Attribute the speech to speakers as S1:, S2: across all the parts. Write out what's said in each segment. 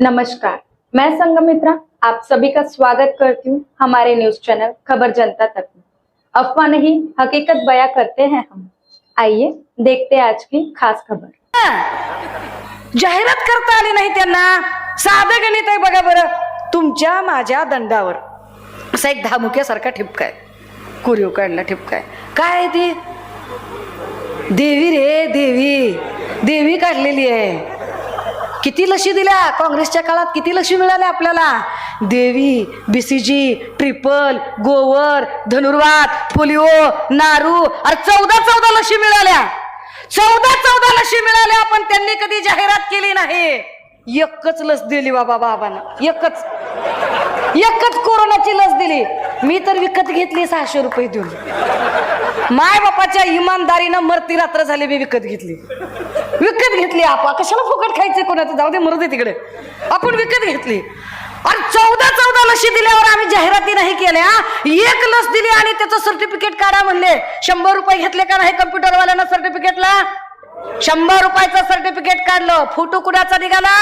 S1: नमस्कार. मैं संगमित्रा आप सभी का स्वागत करती हूँ हमारे न्यूज चैनल खबर जनता तक में। अफवाह नहीं हकीकत बयां करते हैं हम। आइए देखते हैं आज की खास खबर।
S2: जाहिरात करता आली नाही त्यांना. साधं गणित आहे बघा बरं. तुमच्या माझ्या दंडावर. असा एक धामुक्यासारखा ठिपका आहे. कुरीव काढला ठिपका आहे. काय आहे ती? देवी रे देवी. देवी काढलेली आहे. किती लशी दिल्या? काँग्रेसच्या काळात किती लशी मिळाल्या आपल्याला? देवी बीसीजी ट्रिपल गोवर धनुर्वात पोलिओ नारू अरे चौदा चौदा लशी मिळाल्या. चौदा चौदा लशी मिळाल्या पण त्यांनी कधी जाहिरात केली नाही. एकच लस दिली बाबा बाबांना. एकच. एकच कोरोनाची लस दिली. मी तर विकत घेतली सहाशे रुपये देऊन. माय बापाच्या इमानदारीनं मरती रात्र झाली मी विकत घेतली. विकत घेतली आपा. कशाला फुकट खायचे कोणाचं? जाऊ दे मरू दे तिकडे. आपण विकत घेतली. आणि चौदा चौदा लशी दिल्यावर आम्ही जाहिराती नाही केल्या. एक लस दिली आणि त्याचं सर्टिफिकेट काढा म्हणले. शंभर रुपये घेतले का नाही कम्प्युटरवाल्यानं सर्टिफिकेटला शंभर रुपयाचं सर्टिफिकेट काढलं. फोटो कुणाचा निघाला?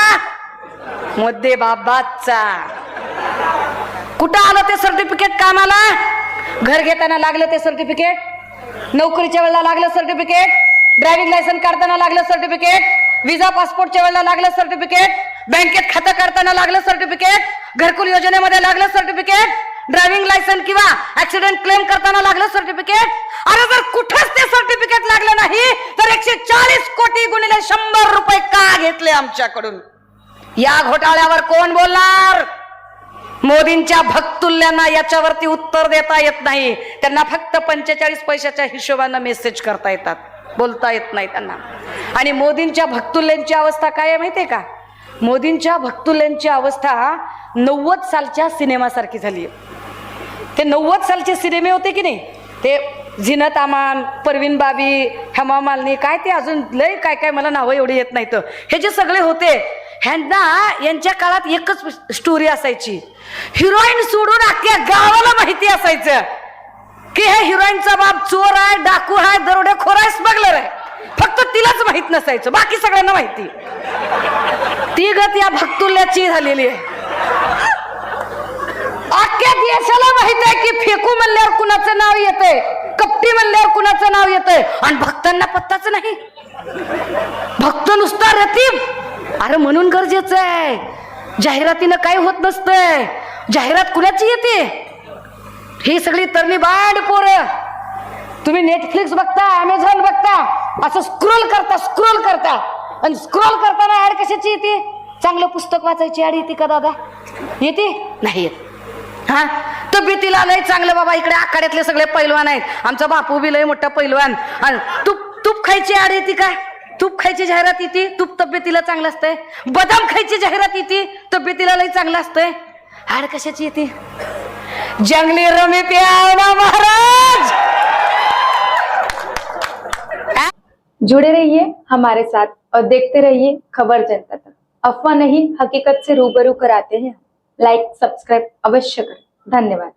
S2: मध्ये बाबाचा. कुठं आलं ते सर्टिफिकेट कामाला? घर घेताना लागलं ते सर्टिफिकेट नोकरीच्या वेळेला लागलं सर्टिफिकेट ड्रायव्हिंग लायसन काढताना लागलं सर्टिफिकेट विजा पासपोर्टच्या वेळेला लागलं सर्टिफिकेट बँकेत खातं काढताना लागलं सर्टिफिकेट घरकुल योजनेमध्ये लागलं सर्टिफिकेट ड्रायव्हिंग लायसन किंवा ऍक्सिडेंट क्लेम करताना लागलं सर्टिफिकेट अरे जर कुठंच ते सर्टिफिकेट लागलं नाही तर एकशे चाळीस कोटी गुणिले शंभर रुपये का घेतले आमच्याकडून? या घोटाळ्यावर कोण बोलणार? मोदींच्या भक्तुल्यांना याच्यावरती उत्तर देता येत नाही. त्यांना फक्त पंचेचाळीस पैशाच्या हिशोबानं मेसेज करता येतात. बोलता येत नाही त्यांना. आणि मोदींच्या भक्तुल्यांची अवस्था काय आहे माहितीये का? मोदींच्या भक्तुल्यांची अवस्था नव्वद सालच्या सिनेमासारखी झाली आहे. ते नव्वद सालचे सिनेमे होते की नाही? ते झिनत आमान परवीन बाबी हेमा मालिनी काय ते अजून लय काय काय मला नावं एवढी येत नाहीत. हे जे सगळे होते ह्यांना यांच्या काळात एकच स्टोरी असायची. हिरोईन सोडून अख्ख्या गावाला माहिती असायचं. की हे हिरोईनचा बाप चोर आहे डाकू आहे दरोडेखोर आहे स्मगलर आहे. फक्त तिलाच माहीत नसायचं बाकी सगळ्यांना माहिती. ती गत या भक्तुल्याची झालेली आहे. अख्ख्या देशाला माहीत आहे की फेकू म्हणल्यावर कुणाचं नाव येतंय कपटी म्हणल्यावर कुणाचं नाव येतंय आणि भक्तांना पत्ताच नाही. भक्त नुसता रतीब अरे म्हणून गरजेचं आहे. जाहिरातीनं काही होत नसतंय. जाहिरात कुणाची येते? ही सगळी तरणी बाड पोरं. तुम्ही नेटफ्लिक्स बघता अमेझॉन बघता असं स्क्रोल करता स्क्रोल करता. आणि स्क्रोल करताना ऍड कशाची येते? चांगलं पुस्तक वाचायची ऍड येते का दादा? येते? नाही येत. हा? तब्येतीला लय चांगलं बाबा इकडे आखाड्यातले सगळे पैलवान आहेत. आमचा बापू बी लय मोठा पैलवान. आणि तूप तूप खायची ऍड येते का? तूप खायची जाहिरात येते तूप तब्येतीला चांगलं असतंय. बदाम खायची जाहिरात येते तब्येतीला लय चांगलं असतंय. ऍड कशाची येते? जंगली रमी प्यावना महाराज!
S1: जुड़े रहिए हमारे साथ और देखते रहिए खबर जनता तक। अफवाह नहीं हकीकत से रूबरू कराते हैं लाइक सब्सक्राइब अवश्य करें। धन्यवाद।